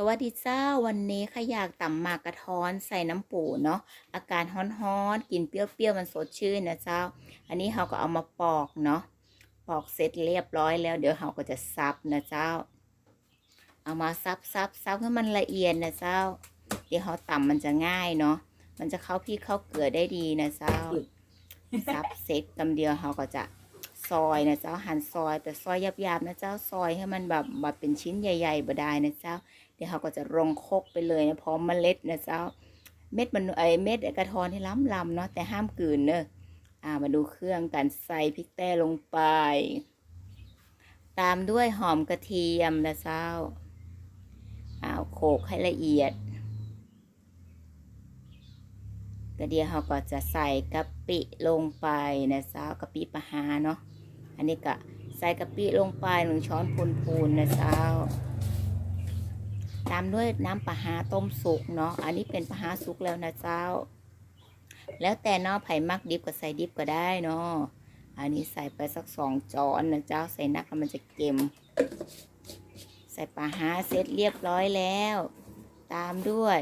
สวัสดีเจ้าวันนี้ข้าอยากตำหมากกระท้อนใส่น้ำปูเนาะอาการฮ้อนๆกินเปรี้ยวๆมันสดชื่นนะเจ้า อันนี้เราก็เอามาปอกเนาะปอกเสร็จเรียบร้อยแล้ว เดี๋ยวเราก็จะซับนะเจ้า เอามาซับซับซับให้มันละเอียดนะเจ้า เดี๋ยวเราตำมันจะง่ายเนาะมันจะเข้าพี่เข้าเกลือได้ดีนะเจ้าซับเสร็จกำเดียวเราก็จะ ซอยนะเจ้าหั่นซอย แต่ซอยหยาบๆนะเจ้าซอยให้มันแบบแบบเป็นชิ้นใหญ่ๆบดายนะเจ้า เดี๋ยวเราก็จะลงคกไปเลยนะพร้อมเมล็ดนะเจ้า เม็ดมันไอเม็ดกระทอนที่ล้ำลำเนาะแต่ห้ามกลืนเนอะอ่ามาดูเครื่องกันใส่พริกแต้ลงไป ตามด้วยหอมกระเทียมนะเจ้าอ้าวโขลกให้ละเอียดก็เดี๋ยวเราก็จะใส่กะปิลงไปนะเจ้ากะปิปะหาเนาะ อันนี้ก็ใส่กะปิลงไปหนึ่งช้อนพูนๆนะเจ้าตามด้วยน้ำปลาหาต้มสุกเนาะ อันนี้เป็นปลาหาสุกแล้วนะเจ้า แล้วแต่เนาะไผ่มักดิบก็ใส่ดิบก็ได้เนาะ อันนี้ใส่ไปสักสองจอนนะเจ้า ใส่นักแล้วมันจะเค็ม ใส่ปลาหาเสร็จเรียบร้อยแล้ว ตามด้วย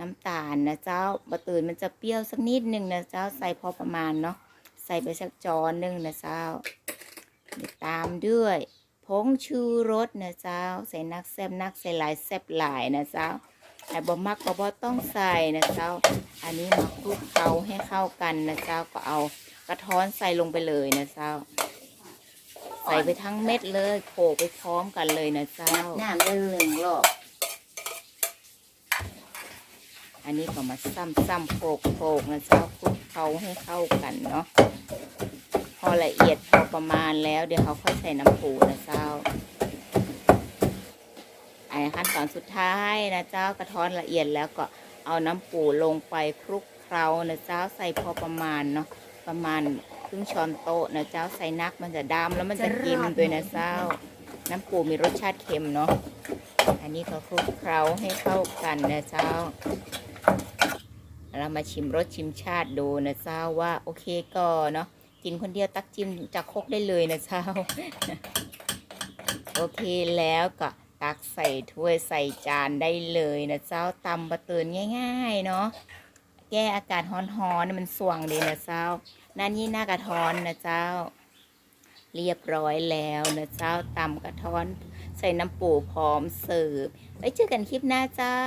น้ำตาลนะเจ้าบะตื่นมันจะเปรี้ยวสักนิดหนึ่งนะเจ้า ใส่พอประมาณเนาะ ใส่ไปสักจอนหนึ่งนะเจ้าตามด้วยผงชูรสนะเจ้า ใส่นักแซบนักใส่หลายแซบหลายนะเจ้าไอ้บ่มักก็บ่ต้องใส่นะเจ้า อันนี้มาคลุกเคล้าให้เข้ากันนะเจ้าก็เอากระท้อนใส่ลงไปเลยนะเจ้า ใส่ไปทั้งเม็ดเลยโขลกไปพร้อมกันเลยนะเจ้าน้ำเรื่องหนึ่งรอบอันนี้ก็มาซ้ำซ้ำๆโขลกโขลกนะเจ้าคลุก เคล้าให้เข้ากันเนาะพอละเอียดพอประมาณแล้วเดี๋ยวเขาค่อยใส่น้ำปูนะเจ้าอันขั้นตอนสุดท้ายนะเจ้ากระท้อนละเอียดแล้วก็เอาน้ำปูลงไปคลุกเคล้านะเจ้าใส่พอประมาณเนาะประมาณครึ่งช้อนโต๊ะนะเจ้าใส่นักมันจะดำแล้วมันจะเค็มด้วยนะเจ้า น้ำปูมีรสชาติเค็มเนาะอันนี้ก็คลุกเคล้าให้เข้ากันนะเจ้า เรามาชิมรสชิมชาติดูนะเจ้าว่าโอเคก็เนาะกินคนเดียวตักจิ้มจากคกได้เลยนะเจ้า โอเคแล้วก็ตักใส่ถ้วยใส่จานได้เลยนะเจ้าตำบะเตือนง่ายๆเนาะแก้อากาศร้อนๆมันส่วงดีนะเจ้านั่นนี่หน้ากระท้อนนะเจ้า เรียบร้อยแล้วนะเจ้าตำกระท้อน ใส่น้ำปูพร้อมเสิร์ฟไว้เจอกันคลิปหน้าเจ้า